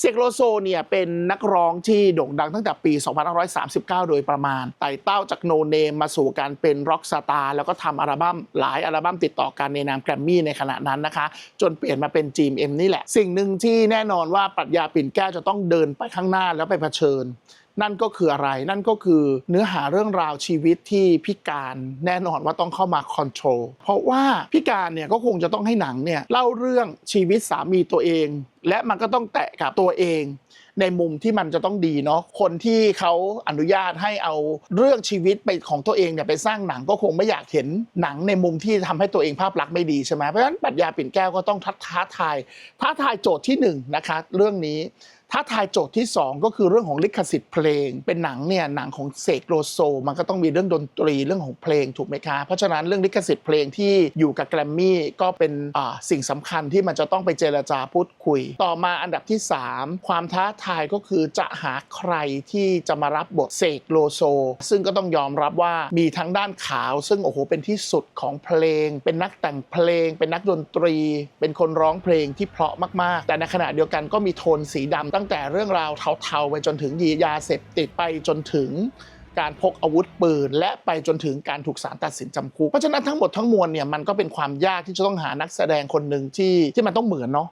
เซกโลโซเนี่ยเป็นนักร้องที่โด่งดังตั้งแต่ปี 2539 โดยประมาณ ไต่เต้าจากโนเนมมาสู่การเป็นร็อกสตาร์แล้วก็ทำอัลบั้มหลายอัลบั้มติดต่อกันในนามแกรมมี่ในขณะนั้นนะคะ จนเปลี่ยนมาเป็นจีมเอ็มนี่แหละ สิ่งหนึ่งที่แน่นอนว่าปรัชญาปิ่นแก้วจะต้องเดินไปข้างหน้าแล้วไปเผชิญ นั่นก็คืออะไร นั่นก็คือเนื้อหาเรื่องราวชีวิตที่พิการแน่นอนว่าต้องเข้ามาคอนโทรลเพราะว่าพิการเนี่ยก็คงจะต้องให้หนังเนี่ยเล่าเรื่องชีวิตสามีตัวเอง และมันก็ต้องแตะกับตัวเองในมุมที่มันจะต้องดีเนาะคนที่เขาอนุญาตให้เอาเรื่องชีวิตไปของตัวเองเนี่ยไปสร้างหนังก็คงไม่อยากเห็นหนังในมุมที่ทำให้ตัวเองภาพลักษณ์ไม่ดีใช่ไหมเพราะฉะนั้นปรัชญาปิ่นแก้วก็ต้องท้าท้าทายท้าทายโจทย์ที่หนึ่งนะคะเรื่องนี้ ท้าทายโจทย์ที่ 2 ก็คือเรื่องของลิขสิทธิ์เพลง เป็นหนังเนี่ยหนังของเสกโลโซ มันก็ต้องมีเรื่องดนตรีเรื่องของเพลงถูกไหมคะ เพราะฉะนั้นเรื่องลิขสิทธิ์เพลงที่อยู่กับแกรมมี่ก็เป็นสิ่งสำคัญที่มันจะต้องไปเจรจาพูดคุย ต่อมาอันดับที่ 3 ความท้าทายก็คือจะหาใครที่จะมารับบทเสกโลโซ ซึ่งก็ต้องยอมรับว่ามีทั้งด้านขาว ซึ่งโอ้โหเป็นที่สุดของเพลง เป็นนักแต่งเพลง เป็นนักดนตรี เป็นคนร้องเพลงที่เพราะมากๆ แต่ในขณะเดียวกันก็มีโทนสีดำตั้งแต่เรื่องราวเทาๆไปจนถึงยียาเสพติดไปจนถึงการพกอาวุธปืน และไปจนถึงการถูกศาลตัดสินจำคุกเพราะฉะนั้นทั้งหมดทั้งมวลเนี่ยมันก็เป็นความยากที่จะต้องหานักแสดงคนหนึ่งที่ที่มันต้องเหมือนเนาะ